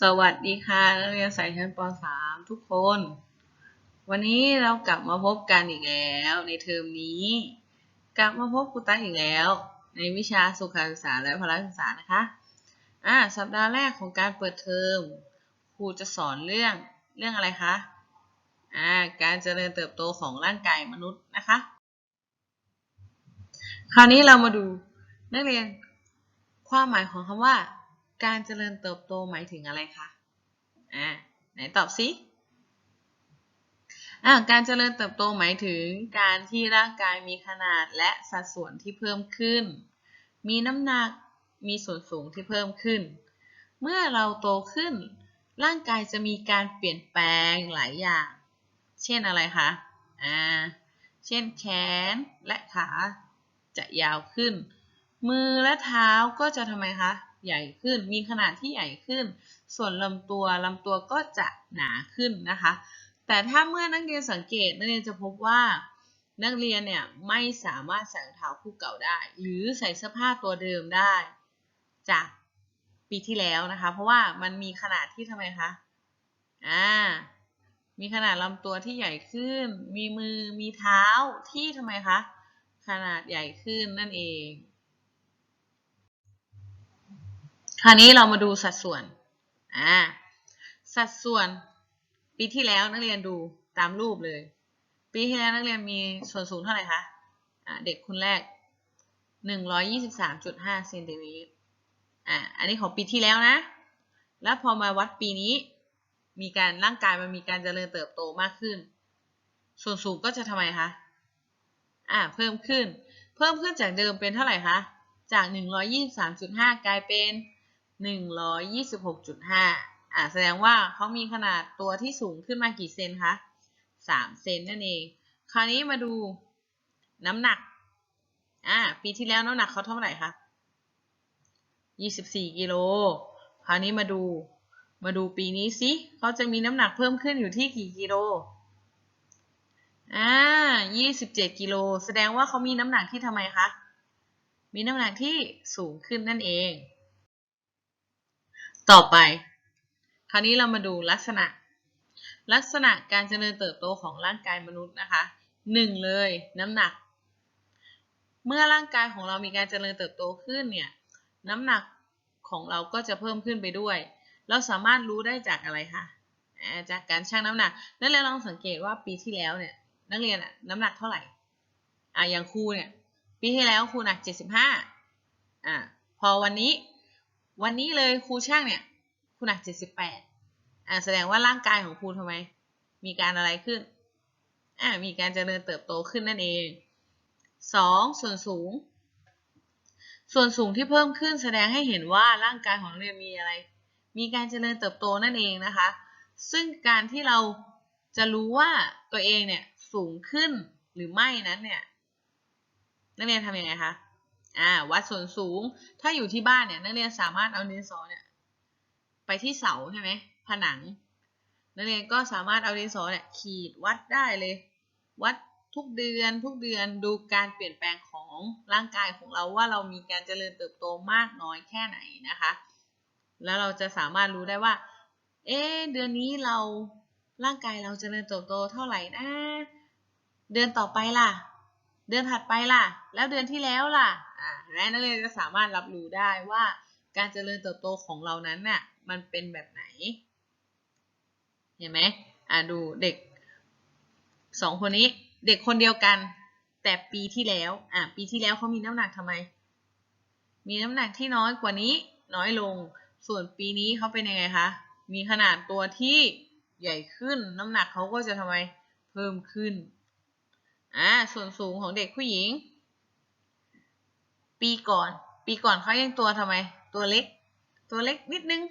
สวัสดีค่ะนักเรียนสายชั้นป .3 ทุกคน วันนี้เรากลับมาพบกันอีกแล้วในเทอมนี้ กลับมาพบครูตั๊กอีกแล้ว ในวิชาสุขศึกษาและพละศึกษานะคะอ่าสัปดาห์แรกของการเปิดเทอมครูจะสอนเรื่องเรื่องอะไรคะอ่าการเจริญเติบโตของร่างกายมนุษย์นะคะ คราวนี้เรามาดูนักเรียนความหมายของคำว่า การเจริญเติบโตหมายถึงอะไรคะ อ่า ไหนตอบสิอ่าการเจริญเติบโตหมายถึงการที่ร่างกายมีขนาดและสัดส่วนที่เพิ่มขึ้น มีน้ำหนัก มีส่วนสูงที่เพิ่มขึ้น เมื่อเราโตขึ้น ร่างกายจะมีการเปลี่ยนแปลงหลายอย่าง เช่นอะไรคะ อ่า เช่นแขนและขาจะยาวขึ้น มือและเท้าก็จะทำไมคะ ใหญ่ขึ้น มีขนาดที่ใหญ่ขึ้น ส่วนลำตัวลำตัวก็จะหนาขึ้นนะคะ แต่ถ้าเมื่อนักเรียนสังเกตนักเรียนจะพบว่านักเรียนเนี่ยไม่สามารถใส่รองเท้าคู่เก่าได้ หรือใส่เสื้อผ้าตัวเดิมได้ จากปีที่แล้วนะคะ เพราะว่ามันมีขนาดที่ทำไมคะอ่ามีขนาดลำตัวที่ใหญ่ขึ้น มีมือมีเท้าที่ทำไมคะขนาดใหญ่ขึ้นนั่นเอง คราวนี้เรามาดูสัดส่วน อ่า สัดส่วนปีที่แล้วนักเรียนดูตามรูปเลย ปีที่แล้วนักเรียนมีส่วนสูงเท่าไหร่คะ อ่า เด็กคนแรก 123.5เซนติเมตร อ่า อันนี้ของปีที่แล้วนะ แล้วพอมาวัดปีนี้ มีการร่างกายมันมีการเจริญเติบโตมากขึ้น ส่วนสูงก็จะทำไมคะ อ่า เพิ่มขึ้น เพิ่มขึ้นจากเดิมเป็นเท่าไหร่คะ จาก 123.5 กลายเป็น 126.5อ่าแสดงว่าเขามีขนาดตัวที่สูงขึ้นมากี่เซนคะ 3 เซนนั่นเอง คราวนี้มาดูน้ำหนักอ่าปีที่แล้วน้ำหนักเขาเท่าไหร่คะ 24 กิโล คราวนี้มาดูมาดูปีนี้สิเขาจะมีน้ำหนักเพิ่มขึ้นอยู่ที่กี่กิโลอ่า27 กิโล แสดงว่าเขามีน้ำหนักที่ทำไมคะ มีน้ำหนักที่สูงขึ้นนั่นเอง ต่อไป คราวนี้เรามาดูลักษณะ ลักษณะการเจริญเติบโตของร่างกายมนุษย์นะคะหนึ่งเลยน้ำหนัก เมื่อร่างกายของเรามีการเจริญเติบโตขึ้นเนี่ยน้ำหนักของเราก็จะเพิ่มขึ้นไปด้วย เราสามารถรู้ได้จากอะไรคะจากการชั่งน้ำหนักนั่นเราลองสังเกตว่าปีที่แล้วเนี่ยนักเรียนอะน้ำหนักเท่าไหร่อ่าอย่างครูเนี่ยปีที่แล้วครูหนัก 75อ่าพอวันนี้ วันนี้เลยครูช่างเนี่ยครูหนัก 78 อ่า แสดงว่าร่างกายของครูทำไม มีการอะไรขึ้น อ่า มีการเจริญเติบโตขึ้นนั่นเองสองส่วนสูง ส่วนสูงที่เพิ่มขึ้นแสดงให้เห็นว่าร่างกายของเรียนมีอะไร มีการเจริญเติบโตนั่นเองนะคะ ซึ่งการที่เราจะรู้ว่าตัวเองเนี่ยสูงขึ้นหรือไม่นั้นเนี่ย นักเรียนทำยังไงคะ อ่าวัดส่วนสูง ถ้าอยู่ที่บ้านเนี่ยนักเรียนสามารถเอาดินสอเนี่ยไปที่เสาใช่ไหมผนัง นักเรียนก็สามารถเอาดินสอเนี่ยขีดวัดได้เลย วัดทุกเดือนทุกเดือนดูการเปลี่ยนแปลงของร่างกายของเราว่าเรามีการเจริญเติบโตมากน้อยแค่ไหนนะคะ แล้วเราจะสามารถรู้ได้ว่า เอ๊เดือนนี้เราร่างกายเราเจริญเติบโตเท่าไหร่นะ เดือนต่อไปล่ะ เดือนถัดไปล่ะ แล้วเดือนที่แล้วล่ะอ่านักเรียนจะสามารถรับรู้ได้ว่า การเจริญเติบโตของเรานั้นน่ะมันเป็นแบบไหน เห็นไหมอ่าดูเด็กสองคนนี้เด็กคนเดียวกัน แต่ปีที่แล้วอ่าปีที่แล้วเขามีน้ำหนักทำไม มีน้ำหนักที่น้อยกว่านี้น้อยลง ส่วนปีนี้เขาเป็นยังไงคะมีขนาดตัวที่ใหญ่ขึ้นน้ำหนักเขาก็จะทำไมเพิ่มขึ้น อ่าส่วนสูงของเด็กผู้หญิง ปีก่อน ปีก่อนเขายังตัวทำไม ตัวเล็ก ตัวเล็กนิดนึง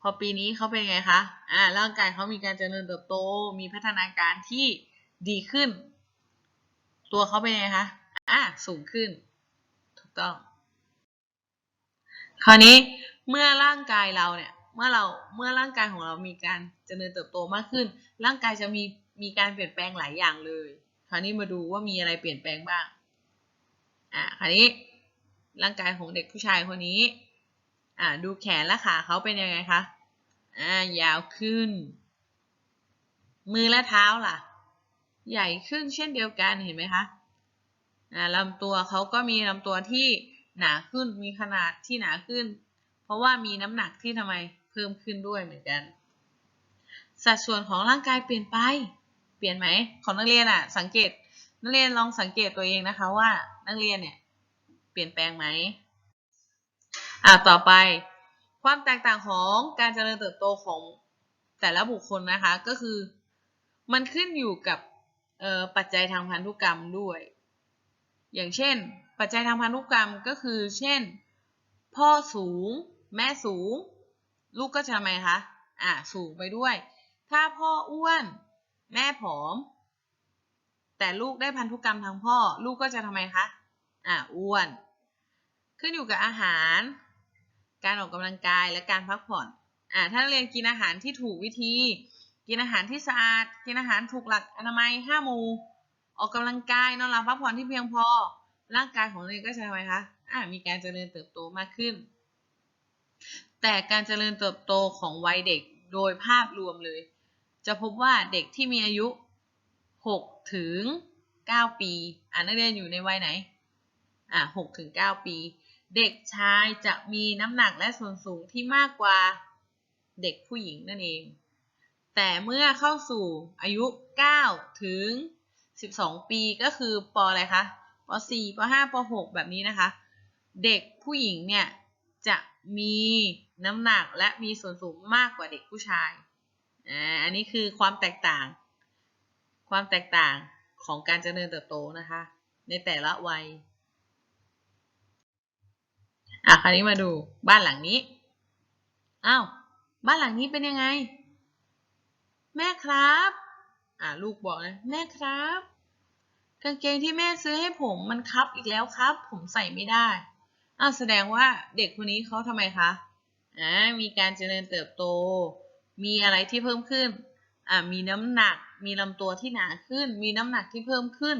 พอปีนี้เขาเป็นไงคะอ่าร่างกายเขามีการเจริญเติบโต มีพัฒนาการที่ดีขึ้น ตัวเขาเป็นไงคะอ่าสูงขึ้น ถูกต้อง คราวนี้เมื่อร่างกายเราเนี่ยเมื่อเราเมื่อร่างกายของเรามีการเจริญเติบโตมากขึ้น ร่างกายจะมีมีการเปลี่ยนแปลงหลายอย่างเลย คราวนี้มาดูว่ามีอะไรเปลี่ยนแปลงบ้าง อ่าคราวนี้ร่างกายของเด็กผู้ชายคนนี้ อ่าดูแขนและขาเขาเป็นยังไงคะ อ่ายาวขึ้น มือและเท้าล่ะ ใหญ่ขึ้นเช่นเดียวกันเห็นไหมคะ อ่าลำตัวเขาก็มีลำตัวที่หนาขึ้นมีขนาดที่หนาขึ้น เพราะว่ามีน้ำหนักที่ทำไมเพิ่มขึ้นด้วยเหมือนกัน สัดส่วนของร่างกายเปลี่ยนไป เปลี่ยนไหมของนักเรียนอะสังเกตนักเรียนลองสังเกตตัวเองนะคะว่านักเรียนเนี่ยเปลี่ยนแปลงไหมอ่าต่อไป ความแตกต่างของการเจริญเติบโตของแต่ละบุคคลนะคะก็คือ มันขึ้นอยู่กับปัจจัยทางพันธุกรรมด้วย อย่างเช่น ปัจจัยทางพันธุกรรมก็คือ เช่น พ่อสูง แม่สูง ลูกก็จะทำไมคะอ่าสูงไปด้วย ถ้าพ่ออ้วน แม่ผอม แต่ลูกได้พันธุกรรมทางพ่อ ลูกก็จะทำไมคะอ่าอ้วน ขึ้นอยู่กับอาหาร การออกกำลังกายและการพักผ่อนอ่าถ้าเรียนกินอาหารที่ถูกวิธี กินอาหารที่สะอาด กินอาหารถูกหลักอนามัยห้าหมู่ออกกำลังกายนอนหลับพักผ่อนที่เพียงพอ ร่างกายของเรียนก็จะทำไมคะอ่ามีการเจริญเติบโตมากขึ้น แต่การเจริญเติบโตของวัยเด็กโดยภาพรวมเลย จะพบว่าเด็กที่มีอายุ 6 ถึง 9 ปี อ่านักเรียนอยู่ในวัยไหน อ่า6ถึง 9 ปี เด็กชายจะมีน้ำหนักและส่วนสูงที่มากกว่าเด็กผู้หญิงนั่นเอง แต่เมื่อเข้าสู่อายุ 9 ถึง 12 ปีก็คือปอะไรคะป .4 ป .5 ป .6 แบบนี้นะคะ เด็กผู้หญิงเนี่ย จะมีน้ำหนักและมีส่วนสูงมากกว่าเด็กผู้ชาย อ่าอันนี้คือความแตกต่าง ความแตกต่างของการเจริญเติบโตนะคะ ในแต่ละวัยอะคราวนี้มาดูบ้านหลังนี้อ้าวบ้านหลังนี้เป็นยังไง แม่ครับอ่าลูกบอกนะแม่ครับ กางเกงที่แม่ซื้อให้ผมมันคับอีกแล้วครับ ผมใส่ไม่ได้อ้าวแสดงว่าเด็กคนนี้เขาทำไมคะอ่ามีการเจริญเติบโต มีอะไรที่เพิ่มขึ้น อ่า มีน้ำหนัก มีลำตัวที่หนาขึ้น มีน้ำหนักที่เพิ่มขึ้น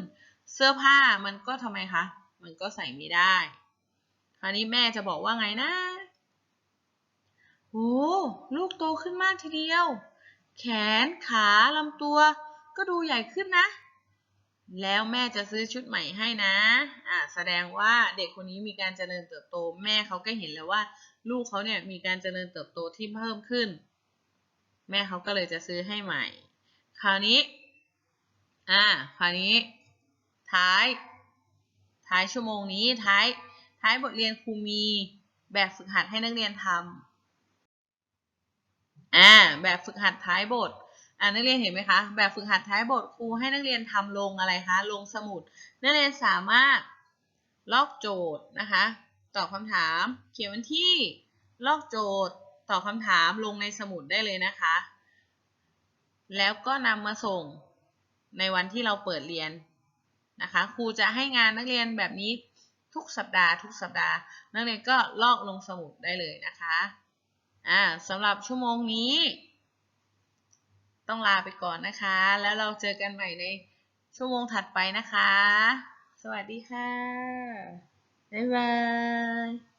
เสื้อผ้ามันก็ทำไมคะ มันก็ใส่ไม่ได้ คราวนี้แม่จะบอกว่าไงนะโอ้ลูกโตขึ้นมากทีเดียว แขน ขาลำตัว ก็ดูใหญ่ขึ้นนะ แล้วแม่จะซื้อชุดใหม่ให้นะ อ่า แสดงว่าเด็กคนนี้มีการเจริญเติบโต แม่เขาก็เห็นแล้วว่า ลูกเขาเนี่ยมีการเจริญเติบโตที่เพิ่มขึ้น แม่เขาก็เลยจะซื้อให้ใหม่ คราวนี้ อ่า คราวนี้ ท้าย ท้ายชั่วโมงนี้ ท้าย ท้ายบทเรียนครูมีแบบฝึกหัดให้นักเรียนทำอ่า แบบฝึกหัดท้ายบทอ่านักเรียนเห็นไหมคะ แบบฝึกหัดท้ายบทครูให้นักเรียนทำลงอะไรคะ ลงสมุด นักเรียนสามารถลอกโจทย์นะคะ ตอบคำถาม เขียนวันที่ ลอกโจทย์ ตอบคำถามลงในสมุดได้เลยนะคะ แล้วก็นำมาส่งในวันที่เราเปิดเรียนนะคะครูจะให้งานนักเรียนแบบนี้ทุกสัปดาห์ ทุกสัปดาห์ นักเรียนก็ลอกลงสมุดได้เลยนะคะอ่าสำหรับชั่วโมงนี้ ต้องลาไปก่อนนะคะ แล้วเราเจอกันใหม่ในชั่วโมงถัดไปนะคะ สวัสดีค่ะ บ๊ายบาย